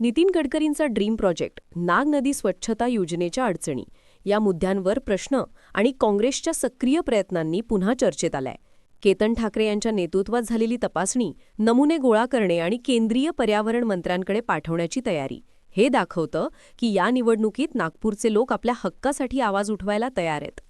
नितीन गडकरींचा dream project नाग नदी स्वच्छता योजनेच्या अडचणी. या मुद्द्यांवर प्रश्न आणि काँग्रेसच्या सक्रिय प्रयत्नांनी पुन्हा चर्चेत आलाय. केतन ठाकरे यांच्या नेतृत्वात झालेली तपासणी नमुने गोळा करणे आणि केंद्रीय पर्यावरण मंत्र्यांकडे पाठवण्याची तयारी. हे दाखवतं की या निवडणुकीत नागपूरचे लोक आपल्या हक्कासाठी आवाज उठवायला तयार आहेत.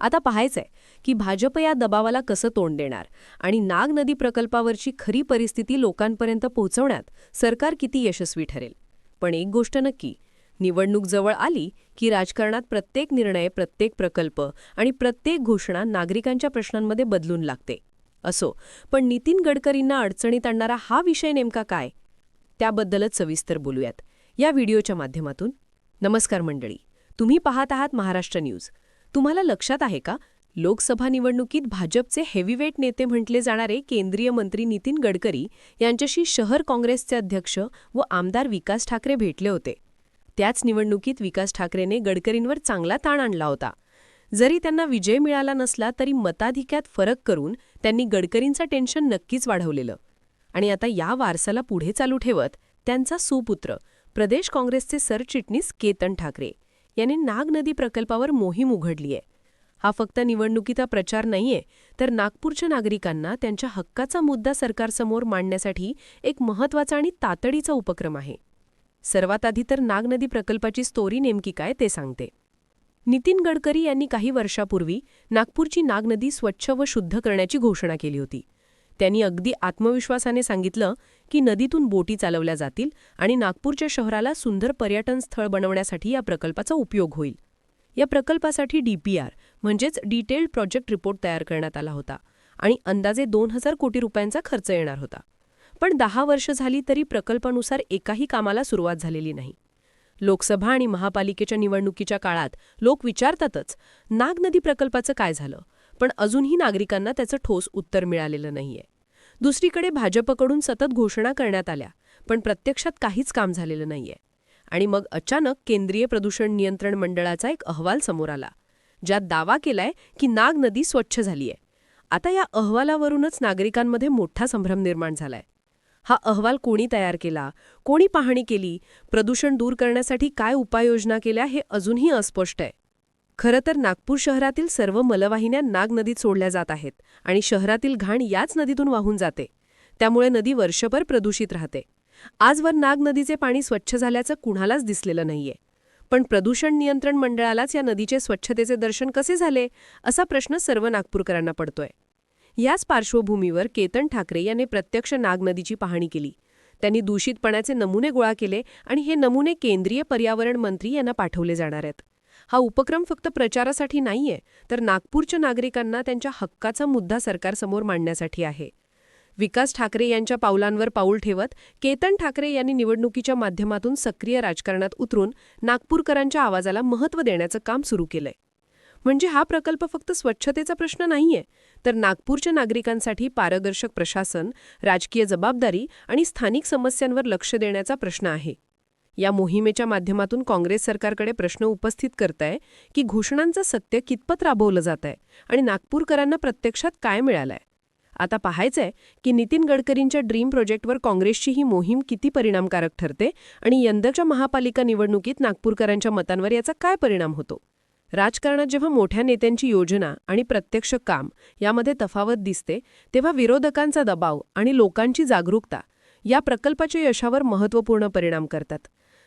आता पाहायचंय की भाजप या दबावाला कसं तोंड देणार आणि नाग नदी प्रकल्पावरची खरी परिस्थिती लोकांपर्यंत पोहोचवण्यात सरकार किती यशस्वी ठरेल? पण एक गोष्ट नक्की निवडणूक जवळ आली की राजकारणात प्रत्येक निर्णय प्रत्येक प्रकल्प आणि प्रत्येक घोषणा नागरिकांच्या प्रश्नांमध्ये बदलून लागते. असो पण नितीन गडकरींना अडचणीत आणणारा हा विषय नेमका काय? त्याबद्दलच सविस्तर बोलूयात. या व्हिडिओच्या माध्यमातून. नमस्कार मंडळी. तुम्ही पाहत आहात महाराष्ट्र न्यूज. तुम्हाला लक्षात आहे का? लोकसभा निवडणुकीत भाजपचे हेवीवेट नेते म्हटले जाणारे केंद्रीय मंत्री नितीन गडकरी यांच्याशी शहर काँग्रेसचे अध्यक्ष व आमदार विकास ठाकरे भेटले होते. त्याच निवडणुकीत विकास ठाकरेने गडकरींवर चांगला ताण आणला होता. जरी त्यांना विजय मिळाला नसला तरी मताधिक्यात फरक करून त्यांनी गडकरींचं टेन्शन नक्कीच वाढवलेलं. आणि आता या वारसाला पुढे चालू ठेवत त्यांचा सुपुत्र प्रदेश काँग्रेसचे सरचिटणीस केतन ठाकरे. यांनी नाग नदी प्रकल्पावर मोहीम उघडली आहे हा फक्त निवडणुकीचा प्रचार नाहीये तर नागपूरच्या नागरिकांना त्यांच्या हक्काचा मुद्दा सरकारसमोर मांडण्यासाठी एक महत्त्वाचा आणि तातडीचा उपक्रम आहे. सर्वात आधी तर नाग नदी प्रकल्पाची स्टोरी नेमकी काय ते सांगते. नितीन गडकरी यांनी काही वर्षापूर्वी नागपूरची नाग नदी स्वच्छ व शुद्ध करण्याची घोषणा केली होती. त्यांनी अगदी आत्मविश्वासाने सांगितलं की नदीतून बोटी चालवल्या जातील आणि नागपूरच्या शहराला सुंदर पर्यटन स्थळ बनवण्यासाठी या प्रकल्पाचा उपयोग होईल. या प्रकल्पासाठी डीपीआर म्हणजेच डिटेल्ड प्रोजेक्ट रिपोर्ट तयार करण्यात आला होता आणि अंदाजे दोन हजार कोटी रुपयांचा खर्च येणार होता. पण दहा वर्ष झाली तरी प्रकल्पानुसार एकाही कामाला सुरुवात झालेली नाही. लोकसभा आणि महापालिकेच्या निवडणुकीच्या काळात लोक विचारतातच नाग नदी प्रकल्पाचं काय झालं? पण अजूनही नागरिकांना त्याचं ठोस उत्तर मिळालेलं नाहीये. दुसरीकडे भाजपकडून सतत घोषणा करण्यात आल्या पण प्रत्यक्षात काहीच काम झालेलं नाहीये. आणि मग अचानक केंद्रीय प्रदूषण नियंत्रण मंडळाचा एक अहवाल समोर आला ज्यात दावा केलाय की नाग नदी स्वच्छ झालीय. आता या अहवालावरूनच नागरिकांमध्ये मोठा संभ्रम निर्माण झालाय. हा अहवाल कोणी तयार केला कोणी पाहणी केली प्रदूषण दूर करण्यासाठी काय उपाययोजना केल्या हे अजूनही अस्पष्ट आहे. खरं तर नागपूर शहरातील सर्व मलवाहिन्या नाग नदीत सोडल्या जात आहेत आणि शहरातील घाण याच नदीतून वाहून जाते. त्यामुळे नदी वर्षभर प्रदूषित राहते. आजवर नाग नदीचे पाणी स्वच्छ झाल्याचं कुणालाच दिसलेलं नाहीये. पण प्रदूषण नियंत्रण मंडळालाच या नदीचे स्वच्छतेचे दर्शन कसे झाले असा प्रश्न सर्व नागपूरकरांना पडतोय. याच पार्श्वभूमीवर केतन ठाकरे यांनी प्रत्यक्ष नाग नदीची पाहणी केली. त्यांनी दूषित पाण्याचे नमुने गोळा केले आणि हे नमुने केंद्रीय पर्यावरण मंत्री यांना पाठवले जाणार आहेत. हा उपक्रम फक्त प्रचारासाठी नाहीये तर नागपूरच्या नागरिकांना त्यांच्या हक्काचा मुद्दा सरकारसमोर मांडण्यासाठी आहे. विकास ठाकरे यांच्या पावलांवर पाऊल ठेवत केतन ठाकरे यांनी निवडणुकीच्या माध्यमातून सक्रिय राजकारणात उतरून नागपूरकरांच्या आवाजाला महत्त्व देण्याचं काम सुरू केलंय. म्हणजे हा प्रकल्प फक्त स्वच्छतेचा प्रश्न नाहीये तर नागपूरच्या नागरिकांसाठी पारदर्शक प्रशासन राजकीय जबाबदारी आणि स्थानिक समस्यांवर लक्ष देण्याचा प्रश्न आहे. या मोहिमेच्या माध्यमातून काँग्रेस सरकारकडे प्रश्न उपस्थित करताय की घोषणांचं सत्य कितपत राबवलं जात आहे आणि नागपूरकरांना प्रत्यक्षात काय मिळालंय? आता पाहायचंय की नितीन गडकरींच्या ड्रीम प्रोजेक्टवर काँग्रेसची ही मोहीम किती परिणामकारक ठरते आणि यंदाच्या महापालिका निवडणुकीत नागपूरकरांच्या मतांवर याचा काय परिणाम होतो? राजकारणात जेव्हा मोठ्या नेत्यांची योजना आणि प्रत्यक्ष काम यामध्ये तफावत दिसते तेव्हा विरोधकांचा दबाव आणि लोकांची जागरूकता या प्रकल्पाच्या यशावर महत्त्वपूर्ण परिणाम करतात.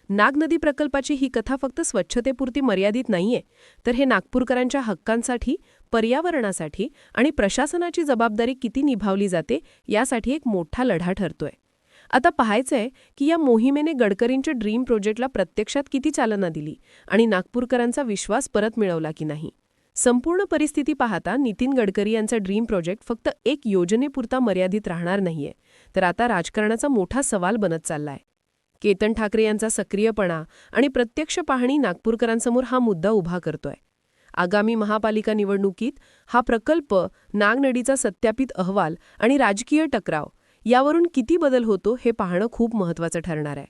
नाग नदी प्रकल्पाची ही कथा फक्त स्वच्छतेपुरती मर्यादित नाहीये तर हे नागपूरकरांच्या हक्कांसाठी पर्यावरणासाठी आणि प्रशासनाची जबाबदारी किती निभावली जाते यासाठी एक मोठा लढा ठरतोय. आता पाहायचंय की या मोहिमेने गडकरींच्या ड्रीम प्रोजेक्टला प्रत्यक्षात किती चालना दिली आणि नागपूरकरांचा विश्वास परत मिळवला की नाही. संपूर्ण परिस्थिती पाहता नितीन गडकरी यांचा ड्रीम प्रोजेक्ट फक्त एक योजनेपुरता मर्यादित राहणार नाहीये तर आता राजकारणाचा मोठा सवाल बनत चाललाय. केतन ठाकरे यांचा सक्रियपणा आणि प्रत्यक्ष पाहणी नागपूरकरांसमोर हा मुद्दा उभा करतोय. आगामी महापालिका निवडणुकीत हा प्रकल्प नागनडीचा सत्यापित अहवाल आणि राजकीय टकराव यावरून किती बदल होतो हे पाहणं खूप महत्त्वाचं ठरणार आहे.